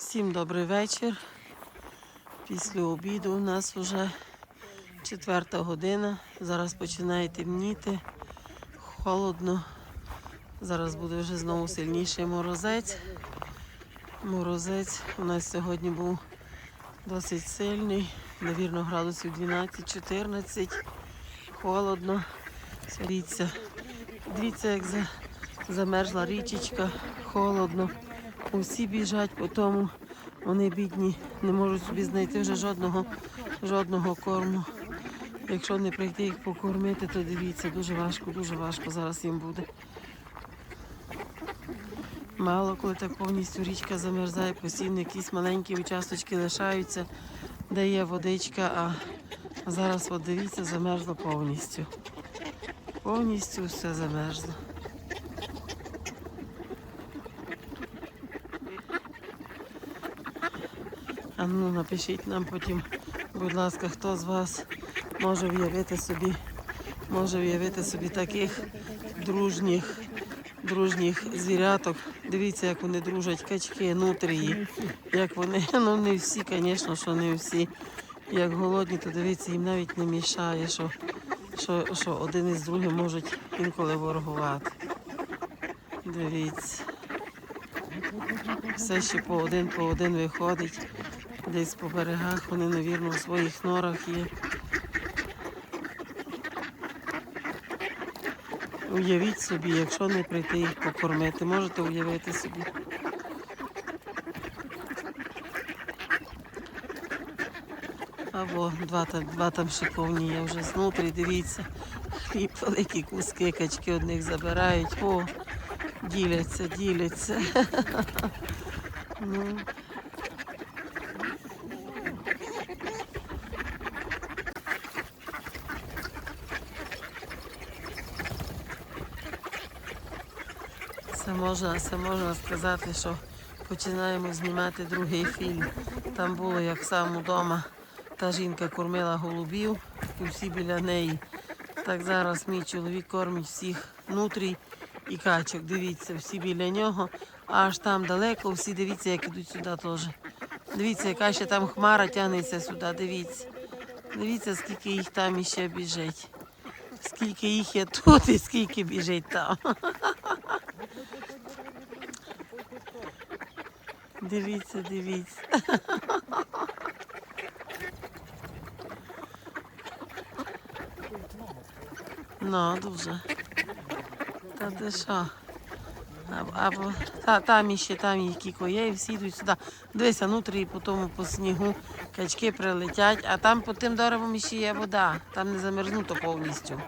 Всім добрий вечір. Після обіду у нас вже четверта година. Зараз починає темніти. Холодно. Зараз буде вже знову сильніший морозець. Морозець у нас сьогодні був досить сильний, навірно, градусів 12-14. Холодно. Дивіться, дивіться, як замерзла річечка, холодно. Усі біжать по тому. Вони бідні, не можуть собі знайти вже жодного, жодного корму. Якщо не прийти їх покормити, то дивіться, дуже важко, дуже важко зараз їм буде. Мало коли так повністю річка замерзає, постійно якісь маленькі участочки лишаються, де є водичка, а зараз от дивіться, замерзло повністю. Повністю все замерзло. А ну напишіть нам потім, будь ласка, хто з вас може уявити собі, може уявити собі таких дружніх, дружніх звіряток. Дивіться, як вони дружать, качки, нутрії, як вони, ну не всі, звісно, що не всі. Як голодні, то дивіться, їм навіть не мішає, що, що, що один із другим можуть інколи ворогувати. Дивіться. Все ще по один по один виходить. Десь по берегах вони, навірно, в своїх норах є. Уявіть собі, якщо не прийти їх покормити, можете уявити собі. Або два, два там ще повні є вже знутрі, дивіться. Хліб, великі куски, качки одних забирають. О, діляться, діляться. Ну, Це можна, це можна сказати, що починаємо знімати другий фільм. Там було як сам удома. Та жінка кормила голубів і всі біля неї. Так зараз мій чоловік кормить всіх нутрій і качок. Дивіться, всі біля нього. Аж там далеко, всі дивіться, як ідуть сюди теж. Дивіться, яка ще там хмара тягнеться сюди. Дивіться. Дивіться, скільки їх там іще біжить. Скільки їх є тут і скільки біжить там. Дивіться, дивіться. Ну, дуже. Та ти що? Або, та, там іще, там які є, і всі йдуть сюди. Дивися, внутрі по тому по снігу качки прилетять, а там по тим деревам ще є вода. Там не замерзнуто повністю.